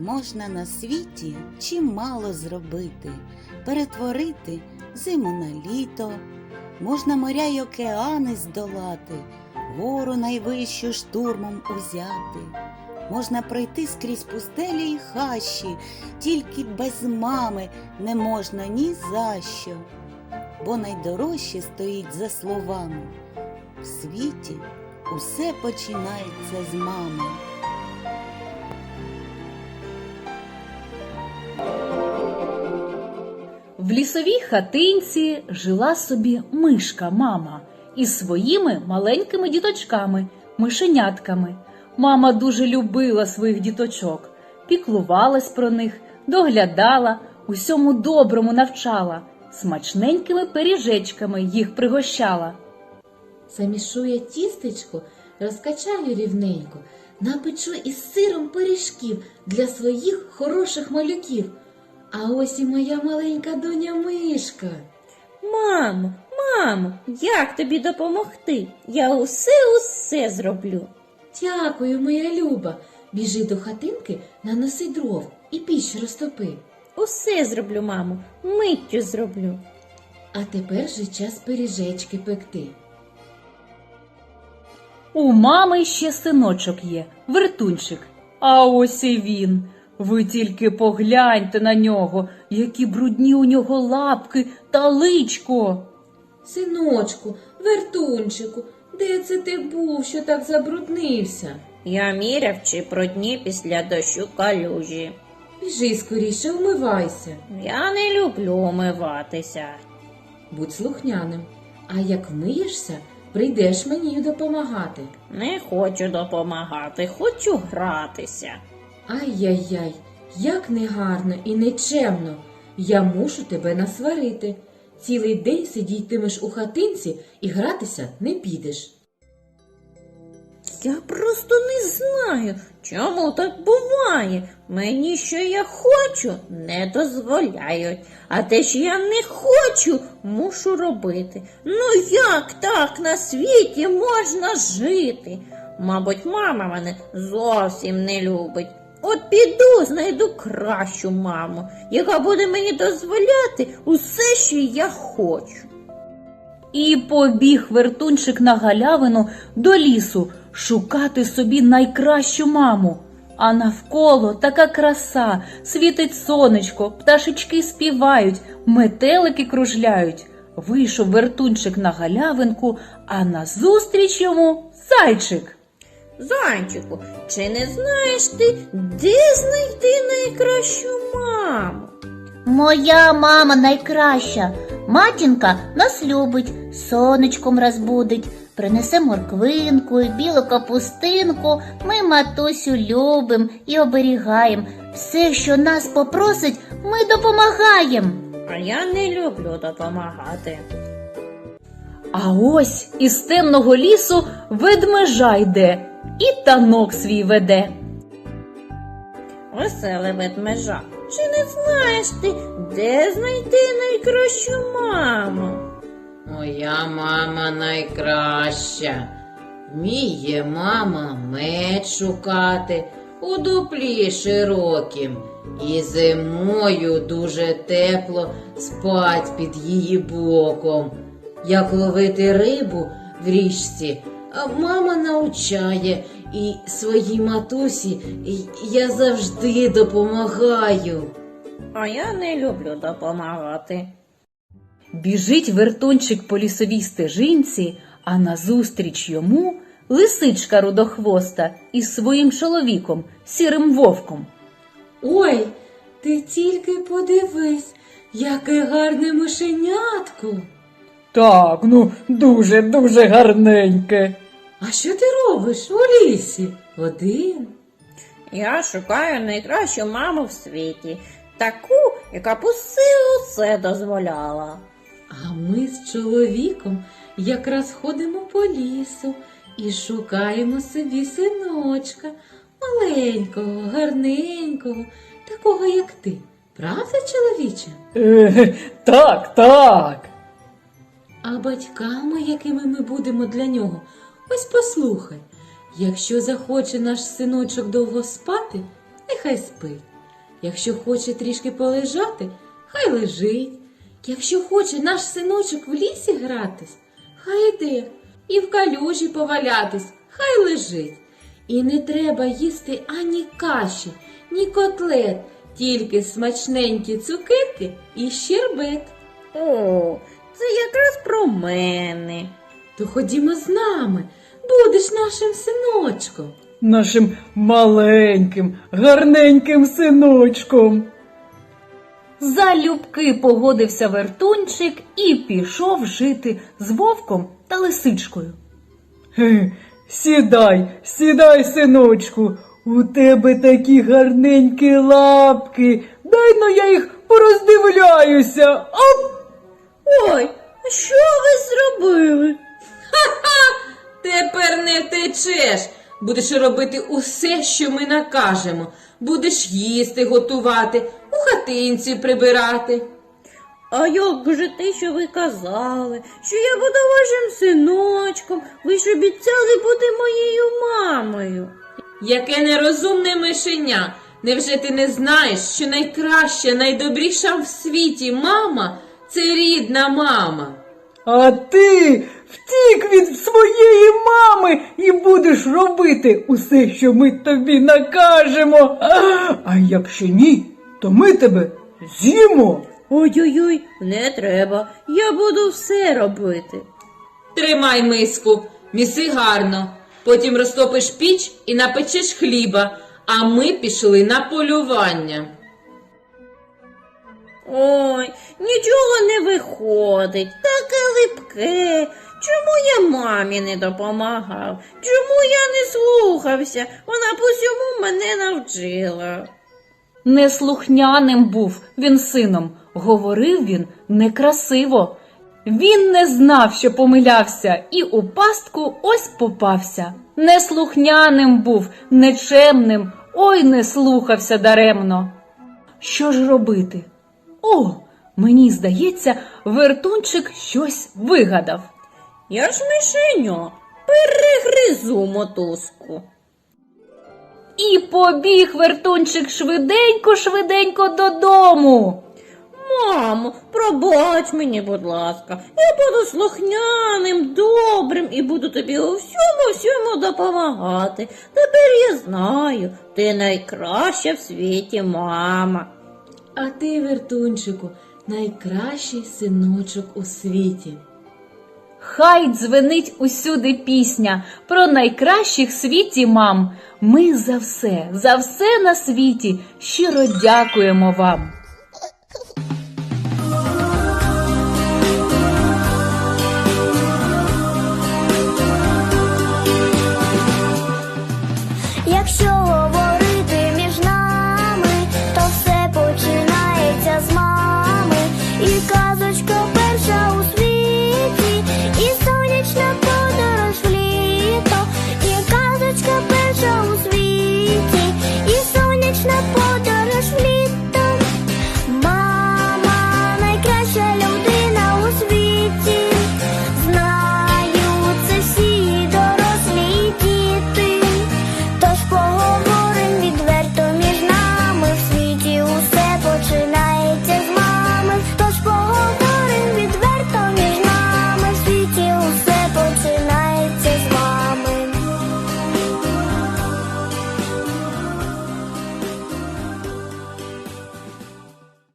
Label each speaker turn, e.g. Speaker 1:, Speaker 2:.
Speaker 1: Можна на світі чимало зробити, перетворити зиму на літо, можна моря й океани здолати, гору найвищу штурмом узяти. Можна пройти скрізь пустелі й хащі, тільки без мами не можна ні за що, бо найдорожче стоїть за словами. В світі усе починається з мами.
Speaker 2: В лісовій хатинці жила собі мишка мама із своїми маленькими діточками, мишенятками. Мама дуже любила своїх діточок, піклувалась про них, доглядала, усьому доброму навчала, смачненькими пиріжечками їх пригощала.
Speaker 3: Замішу я тістечко, розкачаю рівненько, напечу із сиром пиріжків для своїх хороших малюків. А ось і моя маленька доня Мишка.
Speaker 4: Мамо, мамо, як тобі допомогти? Я усе усе зроблю.
Speaker 3: Дякую, моя Люба. Біжи до хатинки, наноси дров і піч розтопи.
Speaker 4: Усе зроблю, мамо, миттю зроблю.
Speaker 3: А тепер же час пиріжечки пекти.
Speaker 2: У мами ще синочок є, вертунчик. А ось і він. Ви тільки погляньте на нього, які брудні у нього лапки та личко.
Speaker 3: Синочку, вертунчику, де це ти був, що так забруднився?
Speaker 4: Я міряв чи про дні після дощу калюжі.
Speaker 3: Біжи скоріше, вмивайся.
Speaker 4: Я не люблю умиватися.
Speaker 3: Будь слухняним. А як вмиєшся, прийдеш мені допомагати.
Speaker 4: Не хочу допомагати, хочу гратися.
Speaker 3: Ай-яй-яй, як негарно і нечемно. Я мушу тебе насварити. Цілий день сидітимеш у хатинці і гратися не підеш.
Speaker 4: Я просто не знаю, чому так буває. Мені, що я хочу, не дозволяють, а те, що я не хочу, мушу робити. Ну як так на світі можна жити? Мабуть, мама мене зовсім не любить. От піду, знайду кращу маму, яка буде мені дозволяти усе, що я хочу.
Speaker 2: І побіг вертунчик на галявину до лісу шукати собі найкращу маму. А навколо така краса, світить сонечко, пташечки співають, метелики кружляють. Вийшов вертунчик на галявинку, а назустріч йому зайчик.
Speaker 4: Зайчику, чи не знаєш ти, де знайти найкращу маму?
Speaker 5: Моя мама найкраща. Матінка нас любить, сонечком розбудить, принесе морквинку і білу капустинку. Ми матусю любим і оберігаєм. Все, що нас попросить, ми допомагаєм.
Speaker 4: А я не люблю допомагати.
Speaker 2: А ось із темного лісу ведмежа йде і танок свій веде.
Speaker 4: Веселе ведмежа. Чи не знаєш ти, де знайти найкращу маму?
Speaker 6: Моя мама найкраща. Вміє мама меч шукати у дуплі широкім, і зимою дуже тепло спать під її боком. Як ловити рибу в річці, а мама навчає і своїй матусі я завжди допомагаю.
Speaker 4: А я не люблю допомагати.
Speaker 2: Біжить вертунчик по лісовій стежинці, а назустріч йому лисичка рудохвоста із своїм чоловіком, сірим вовком.
Speaker 3: Ой, ти тільки подивись, яке гарне мишенятко.
Speaker 2: Так, ну дуже дуже гарненьке.
Speaker 3: А що ти робиш у лісі? Один?
Speaker 4: Я шукаю найкращу маму в світі, таку, яка б усе усе дозволяла.
Speaker 3: А ми з чоловіком якраз ходимо по лісу і шукаємо собі синочка, маленького, гарненького, такого, як ти. Правда, чоловіче?
Speaker 2: Е, так, так.
Speaker 3: А батьками, якими ми будемо для нього, ось послухай. Якщо захоче наш синочок довго спати, нехай спить. Якщо хоче трішки полежати, хай лежить. Якщо хоче наш синочок в лісі гратись, хай іде. І в калюжі повалятись, хай лежить. І не треба їсти ані каші, ні котлет, тільки смачненькі цукерки і щербет.
Speaker 4: О, це якраз про мене.
Speaker 3: То ходімо з нами, будеш нашим синочком.
Speaker 2: Нашим маленьким, гарненьким синочком. Залюбки погодився вертунчик і пішов жити з вовком та лисичкою. Сідай, сідай, синочку, у тебе такі гарненькі лапки. Дай но я їх пороздивляюся. Оп!
Speaker 4: Ой, а що ви зробили?
Speaker 3: Тепер не втечеш. Будеш робити усе, що ми накажемо. Будеш їсти готувати, у хатинці прибирати.
Speaker 4: А як же те, що ви казали, що я буду вашим синочком, ви ж обіцяли бути моєю мамою.
Speaker 3: Яке нерозумне мишеня. Невже ти не знаєш, що найкраща, найдобріша в світі мама це рідна мама?
Speaker 2: А ти втік від своєї мами і будеш робити усе, що ми тобі накажемо. А якщо ні, то ми тебе з'їмо.
Speaker 4: Ой-ой-ой, не треба, я буду все робити.
Speaker 3: Тримай миску, міси гарно. Потім розтопиш піч і напечеш хліба, а ми пішли на полювання.
Speaker 4: Ой, нічого не виходить, таке липке. Чому я мамі не допомагав? Чому я не слухався? Вона по всьому мене навчила.
Speaker 2: Неслухняним був він сином, говорив він некрасиво. Він не знав, що помилявся, і у пастку ось попався. Неслухняним був, нечемним, ой не слухався даремно. Що ж робити? О, мені здається, вертунчик щось вигадав.
Speaker 4: Я ж мишеньо, перегризу мотузку.
Speaker 2: І побіг вертунчик швиденько, швиденько додому.
Speaker 4: Мамо, пробач мені, будь ласка, я буду слухняним, добрим і буду тобі у всьому всьому допомагати. Тепер я знаю, ти найкраща в світі мама.
Speaker 3: А ти, вертунчику, найкращий синочок у світі.
Speaker 2: Хай дзвенить усюди пісня про найкращих світі мам. Ми за все, за все на світі щиро дякуємо вам. Якщо